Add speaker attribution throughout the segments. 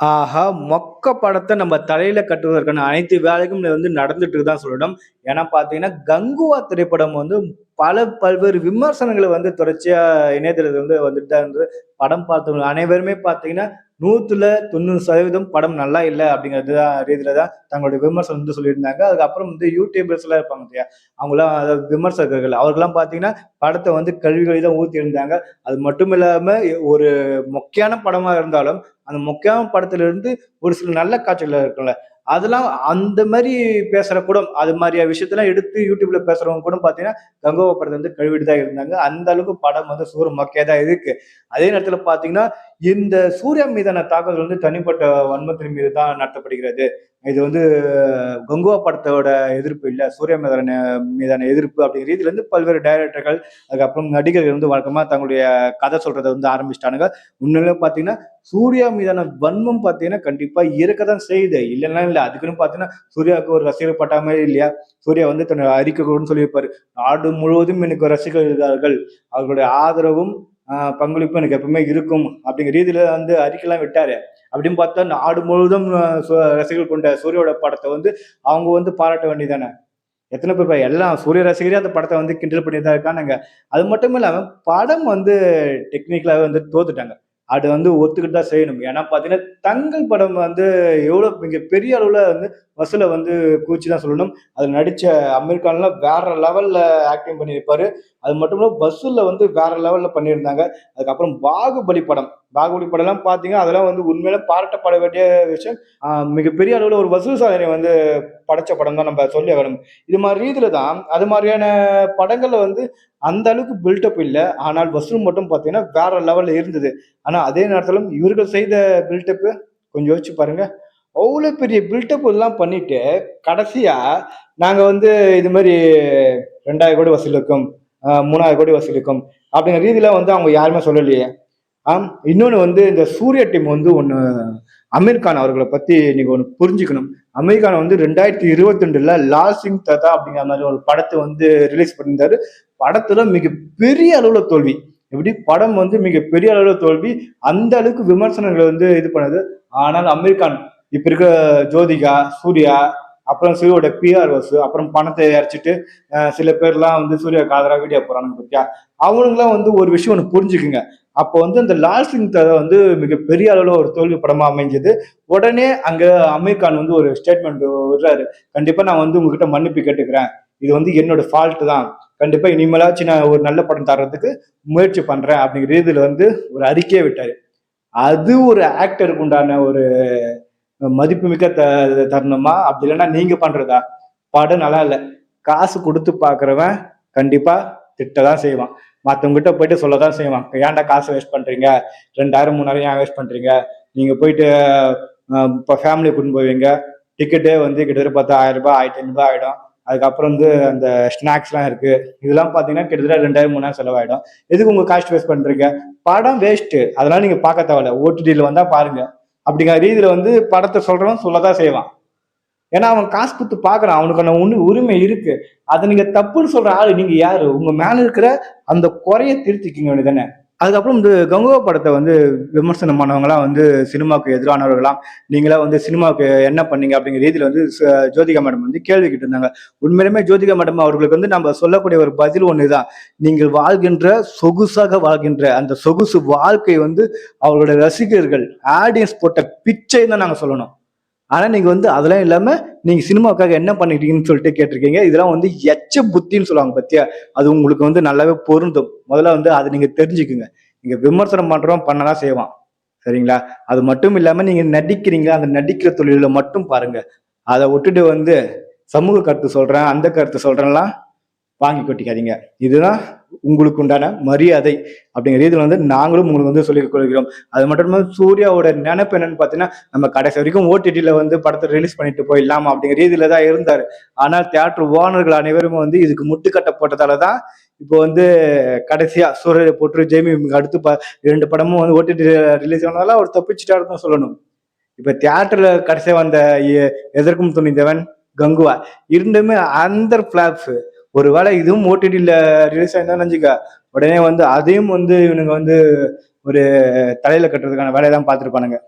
Speaker 1: ஆஹா! மொக்க படத்தை நம்ம தலையில கட்டுவதற்கான அனைத்து வேலைகளும் வந்து நடந்துட்டு தான் சொல்லணும். ஏன்னா பார்த்தீங்கன்னா, கங்குவா திரைப்படம் வந்து பல பல்வேறு விமர்சனங்களை வந்து தொடர்ச்சியா இணையதளத்தில் வந்து வந்துட்டு தான் இருந்தது. படம் பார்த்தவங்க அனைவருமே பார்த்தீங்கன்னா, 100ல 90% படம் நல்லா இல்லை அப்படிங்கிறது தான் ரீதியில தான் தங்களுடைய விமர்சனம் வந்து சொல்லியிருந்தாங்க. அதுக்கப்புறம் வந்து யூடியூபர்ஸ்லாம் இருப்பாங்க இல்லையா? அவங்களாம் அதாவது விமர்சகர்கள் அவர்கள்லாம் பார்த்தீங்கன்னா, படத்தை வந்து கல்விகளை தான் தான் இருந்தாங்க அது மட்டும் இல்லாமல் ஒரு மொக்கையான படமாக இருந்தாலும், அந்த மொக்கையான படத்திலிருந்து ஒரு சில நல்ல காட்சிகள் இருக்கும்ல அதெல்லாம் அந்த மாதிரி பேசுகிற கூட அது மாதிரியா விஷயத்தலாம் எடுத்து யூடியூப்ல பேசுறவங்க கூட பார்த்தீங்கன்னா, கங்கோவா படத்தை வந்து கழுவிட்டு தான் இருந்தாங்க. அந்த அளவுக்கு படம் வந்து சூர மொக்கையா தான் இருக்கு. அதே நேரத்தில் பார்த்தீங்கன்னா, இந்த சூர்யா மீதான தாக்குதல் வந்து தனிப்பட்ட வன்மத்தின் மீது தான் நடத்தப்படுகிறது. இது வந்து கங்குவா படத்தோட எதிர்ப்பு இல்லை சூர்யா மீதான மீதான எதிர்ப்பு அப்படிங்கிற ரீதியிலேருந்து பல்வேறு டைரக்டர்கள், அதுக்கப்புறம் நடிகர்கள் வந்து வழக்கமாக தங்களுடைய கதை சொல்கிறத வந்து ஆரம்பிச்சிட்டானுங்க உண்மையிலே பார்த்தீங்கன்னா, சூர்யா மீதான வன்மம் பார்த்தீங்கன்னா, கண்டிப்பாக இருக்க தான் செய்யுது. இல்லைன்னா இல்லை அதுக்குன்னு பார்த்தீங்கன்னா, சூர்யாவுக்கு ஒரு ரசிகர் பட்டாளமே இல்லையா? சூர்யா வந்து தன்னை அறிக்கை சொல்லியிருப்பார் சொல்லியிருப்பாரு. நாடு முழுவதும் எனக்கு ரசிகர்கள் இருக்கிறார்கள். அவர்களுடைய ஆதரவும், பங்களிப்பும் எனக்கு எப்பவுமே இருக்கும். அப்படிங்கிற ரீதியில் வந்து அறிக்கைலாம் விட்டாரு. அப்படின்னு பார்த்தா நாடு முழுவதும் ரசிகர்கள் கொண்ட சூரியோட படத்தை வந்து அவங்க வந்து பாராட்ட வேண்டியது தானே! பேர் எல்லாம் சூரிய ரசிகரே அந்த படத்தை வந்து கிண்டல் பண்ணிட்டு தான் இருக்கானுங்க. அது மட்டும் இல்லாமல் படம் வந்து டெக்னிக்கலாகவே வந்து தோத்துட்டாங்க. அது வந்து ஒத்துக்கிட்டு தான் செய்யணும். ஏன்னா பார்த்தீங்கன்னா, தங்கள் படம் வந்து எவ்வளோ மிக பெரிய அளவில் வந்து வசூல வந்து கூச்சி தான் சொல்லணும். அதில் நடித்த அமெரிக்கான்லாம் வேற லெவலில் ஆக்டிங் பண்ணியிருப்பாரு. அது மட்டும் இல்லாமல் வசூலில் வந்து வேற லெவலில் பண்ணியிருந்தாங்க. அதுக்கப்புறம் பாகுபலி படம். பாகுபலி படம்லாம் பார்த்தீங்க அதெல்லாம் வந்து உண்மையில பாராட்டப்பட வேண்டிய விஷயம். மிகப்பெரிய அளவில் ஒரு வசூல் சாதனை வந்து படைச்ச படம் தான் நம்ம சொல்லி ஆகணும். இது மாதிரி ரீதியில தான் அது மாதிரியான படங்கள்ல வந்து அந்த அளவுக்கு பில்டப் இல்லை ஆனால் வசூல் மட்டும் பார்த்தீங்கன்னா, வேற லெவலில் இருந்தது. ஆனால் அதே நேரத்திலும் இவர்கள் செய்த பில்டப்பு கொஞ்சம் யோசிச்சு பாருங்க. அவ்வளோ பெரிய பில்டப் எல்லாம் பண்ணிட்டு, கடைசியா நாங்கள் வந்து இது மாதிரி ரெண்டாயிரம் கோடி வசூலிக்கும், மூணாயிரம் கோடி வசூலிக்கும் அப்படிங்கிற ரீதியில வந்து அவங்க யாருமே சொல்லலையே. ஆம். வந்து இந்த சூர்யா டீம் வந்து ஒன்று அமீர் கான் அவர்களை பற்றி நீங்கள் ஒன்று புரிஞ்சுக்கணும். அமீர் கான் வந்து 2022ல லால் சிங் ததா அப்படிங்கிற மாதிரி ஒரு படத்தை வந்து ரிலீஸ் பண்ணியிருந்தாரு. படத்துல மிகப்பெரிய அளவில் தோல்வி. எப்படி படம் வந்து மிகப்பெரிய அளவில் தோல்வி. அந்த அளவுக்கு விமர்சனங்களை வந்து இது பண்ணுது. ஆனால் அமீர் கான் இப்போ இருக்க ஜோதிகா, சூர்யா, அப்புறம் சிவோட பிஆர் வசு அப்புறம் பணத்தை இறைச்சுட்டு சில பேர்லாம் வந்து சூர்யாவுக்கு ஆதரவா வீடியோ போறானுங்க பத்தியா அவனுங்கலாம் வந்து ஒரு விஷயம் ஒன்று புரிஞ்சுக்குங்க. அப்போ வந்து அந்த லால் சிங் தத்தா வந்து மிகப்பெரிய அளவில் ஒரு தோல்வி படமா அமைஞ்சது. உடனே அங்க அமீர் கான் வந்து ஒரு ஸ்டேட்மெண்ட் விடுறாரு. கண்டிப்பா நான் வந்து உங்ககிட்ட மன்னிப்பு கேட்டுக்கிறேன். இது வந்து என்னோட ஃபால்ட் தான். கண்டிப்பா இனிமேலாச்சும் நான் ஒரு நல்ல படம் தர்றதுக்கு முயற்சி பண்றேன் அப்படிங்கிற இதில் வந்து ஒரு அறிக்கையை விட்டாரு. அது ஒரு ஆக்டருக்கு உண்டான ஒரு மதிப்புமிக்க த தருணமா? அப்படி இல்லைன்னா நீங்க பண்றதா? படம் நல்லா இல்லை காசு கொடுத்து பார்க்குறவன் கண்டிப்பா திட்ட தான் செய்வான். மற்றவங்ககிட்ட போயிட்டு சொல்ல தான் செய்வான். ஏன்டா காசு வேஸ்ட் பண்றீங்க? 2000, 3000 ஏன் வேஸ்ட் பண்றீங்க? நீங்க போயிட்டு இப்போ ஃபேமிலி கூட்டு கூட்டின்னு போவீங்க. டிக்கெட்டே வந்து கிட்டத்தட்ட பார்த்தா ரூ. 1000 ரூ. 1500 ஆயிடும். அதுக்கப்புறம் வந்து அந்த ஸ்நாக்ஸ்லாம் இருக்கு. இதெல்லாம் பார்த்தீங்கன்னா, கிட்டத்தட்ட 2000, 3000 செலவாயிடும். எதுக்கு உங்க காஸ்ட் வேஸ்ட் பண்றீங்க? படம் வேஸ்ட்டு. அதெல்லாம் நீங்க பார்க்க தேவையில்ல. ஓடிடியில் வந்தா பாருங்க. அப்படிங்கிற ரீதியில் வந்து படத்தை சொல்கிறவன் சொல்ல தான் செய்வான். ஏன்னா அவன் காசு கொடுத்து பார்க்குறான். அவனுக்கான ஒன்று உரிமை இருக்குது அதை நீங்கள் தப்புன்னு சொல்கிற ஆள் நீங்கள் யார் உங்கள் மேலே இருக்கிற அந்த குறைய திருத்திக்கிங்க வேண்டியது தானே. அதுக்கப்புறம் இந்த கங்குவா படத்தை வந்து விமர்சனம் வந்து சினிமாவுக்கு எதிரானவர்களாம். நீங்களா வந்து சினிமாவுக்கு என்ன பண்ணீங்க? அப்படிங்கிற ரீதியில் வந்து ஜோதிகா மேடம் வந்து கேள்வி இருந்தாங்க உண்மையிலுமே ஜோதிகா மேடம் அவர்களுக்கு வந்து நம்ம சொல்லக்கூடிய ஒரு பதில் ஒன்று தான் நீங்கள் வாழ்கின்ற சொகுசாக வாழ்கின்ற அந்த சொகுசு வாழ்க்கை வந்து அவர்களுடைய ரசிகர்கள், ஆடியன்ஸ் போட்ட பிச்சைன்னு தான் நாங்கள் சொல்லணும். ஆனால் நீங்கள் வந்து அதெல்லாம் இல்லாமல் நீங்கள் சினிமாவுக்காக என்ன பண்ணிட்டீங்கன்னு சொல்லிட்டு கேட்டிருக்கீங்க. இதெல்லாம் வந்து எச்ச புத்தின்னு சொல்லுவாங்க பத்தியா அது உங்களுக்கு வந்து நல்லாவே பொருந்தும். முதல்ல வந்து அதை நீங்கள் தெரிஞ்சுக்குங்க. நீங்கள் விமர்சனம் பண்ணுறோம் பண்ண தான் செய்வான். சரிங்களா? அது மட்டும் இல்லாமல் நீங்கள் நடிக்கிறீங்களா அந்த நடிக்கிற தொழிலில் மட்டும் பாருங்கள் அதை விட்டுட்டு வந்து சமூக கருத்து சொல்கிறேன் அந்த கருத்து சொல்கிறேன்லாம் வாங்கி கொட்டிக்காதீங்க. இதுதான் உங்களுக்கு உண்டான மரியாதை. அப்படிங்கிற ரீதியில் வந்து நாங்களும் உங்களுக்கு வந்து சொல்லிக் கொள்கிறோம். அது மட்டும் இல்லாமல் சூர்யாவோட நினைப்பு என்னன்னு பார்த்தீங்கன்னா, நம்ம கடைசி வரைக்கும் ஓடிடியில் வந்து படத்தை ரிலீஸ் பண்ணிட்டு போயிடலாம் அப்படிங்கிற ரீதியில் தான் இருந்தார் ஆனால் தியேட்டர் ஓனர்கள் அனைவரும் வந்து இதுக்கு முட்டுக்கட்டை போட்டதால தான், இப்போ வந்து கடைசியாக சூரிய போட்டு ஜெய்மி அடுத்து ப ரெண்டு படமும் வந்து ஓடிடியில் ரிலீஸ் ஆனதால அவர் தப்பிச்சுட்டாருன்னு தான் சொல்லணும். இப்போ தியேட்டரில் கடைசியாக வந்த எ எதற்கும் துணிந்தவன், கங்குவா. இரண்டுமே அந்தர் ஃபிளாப்ஸ். ஒருவேளை இதுவும் ஓடிடியில் ரிலீஸ் ஆயிருந்தான்னு வச்சுக்க, உடனே வந்து அதையும் வந்து இவனுங்க வந்து ஒரு தலையில கட்டுறதுக்கான வேலையை தான் பார்த்துருப்பானுங்க.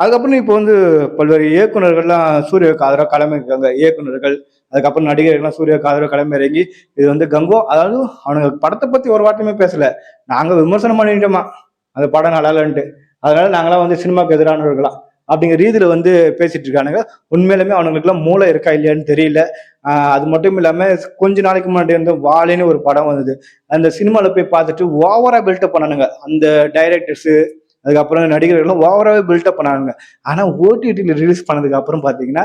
Speaker 1: அதுக்கப்புறம் இப்போ வந்து பல்வேறு இயக்குனர்கள்லாம் சூர்யாவுக்கு ஆதரவாக களமிருக்காங்க இயக்குனர்கள் அதுக்கப்புறம் நடிகர்கள்லாம் சூர்யாவுக்கு ஆதரவாக களம் இறங்கி இது வந்து கங்கோ அதாவது அவனுங்க படத்தை பற்றி ஒரு வார்த்தையுமே பேசல. நாங்கள் விமர்சனம் பண்ணிட்டோமா? அந்த படம் நல்லாலன்ட்டு அதனால நாங்களாம் வந்து சினிமாவுக்கு எதிரானவர்களாம் அப்படிங்கிற ரீதியில் வந்து பேசிட்டு இருக்கானுங்க. உண்மையிலுமே அவனுங்களுக்குலாம் மூளை இருக்கா இல்லையான்னு தெரியல. அது மட்டும் இல்லாமல் கொஞ்ச நாளைக்கு முன்னாடி வந்து வாழைன்னு ஒரு படம் வந்தது. அந்த சினிமாவில் போய் பார்த்துட்டு ஓவராக பில்டப் பண்ணானுங்க. அந்த டைரக்டர்ஸு அதுக்கப்புறம் நடிகர்களும் ஓவராகவே பில்டப் பண்ணானுங்க. ஆனால் ஓடிடியில் ரிலீஸ் பண்ணதுக்கு அப்புறம் பார்த்தீங்கன்னா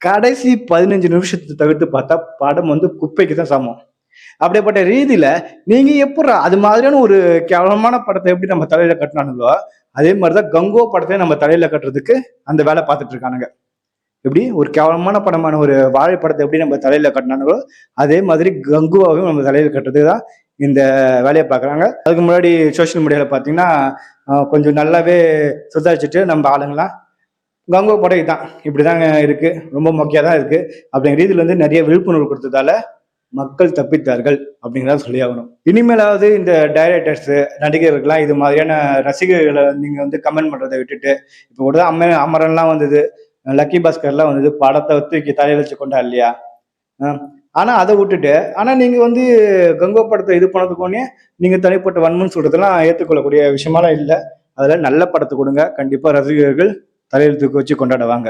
Speaker 1: கடைசி பதினஞ்சு நிமிஷத்தை தவிர்த்து பார்த்தா படம் வந்து குப்பைக்கு தான் சமம். அப்படிப்பட்ட ரீதியில நீங்க எப்படா அது மாதிரியான ஒரு கேவலமான படத்தை எப்படி நம்ம தலையில கட்டினானுங்களோ அதே மாதிரி தான் கங்கோ படத்தை நம்ம தலையில கட்டுறதுக்கு அந்த வேலை பார்த்துட்டு இருக்கானுங்க. எப்படி? ஒரு கேவலமான படமான ஒரு வாழை படத்தை எப்படி நம்ம தலையில கட்டினானுங்களோ அதே மாதிரி கங்குவாவையும் நம்ம தலையில கட்டுறதுக்கு தான் இந்த வேலையை பார்க்குறாங்க. அதுக்கு முன்னாடி சோஷியல் மீடியாவில் பார்த்தீங்கன்னா கொஞ்சம் நல்லாவே சுதாரிச்சுட்டு நம்ம ஆளுங்களாம் கங்கோ படம் இதுதான் இப்படிதாங்க இருக்குது ரொம்ப மொக்கையாக தான் இருக்குது அப்படிங்கிற ரீதியில் வந்து நிறைய விழிப்புணர்வு கொடுத்ததால மக்கள் தப்பித்தார்கள் அப்படிங்கிறத சொல்லி ஆகணும் இனிமேலாவது இந்த டைரக்டர்ஸ் நடிகர்கள்லாம் இது மாதிரியான ரசிகர்களை நீங்க வந்து கமெண்ட் பண்றதை விட்டுட்டு இப்போ கூட அம்ம அமரன்லாம் வந்தது லக்கி பாஸ்கர்லாம் வந்தது படத்தை தூக்கி தலையில வச்சு கொண்டா இல்லையா? ஆனா அதை விட்டுட்டு ஆனா நீங்க வந்து கங்கோ படத்தை இது பண்ணதுக்கோனே நீங்க தனிப்பட்ட வன்மன் சொல்றதெல்லாம் ஏற்றுக்கொள்ளக்கூடிய விஷயமாலாம் இல்லை. அதில் நல்ல படத்தை கொடுங்க. கண்டிப்பாக ரசிகர்கள் தலையெழுத்துக்கு தூக்கி வச்சு கொண்டாடுவாங்க.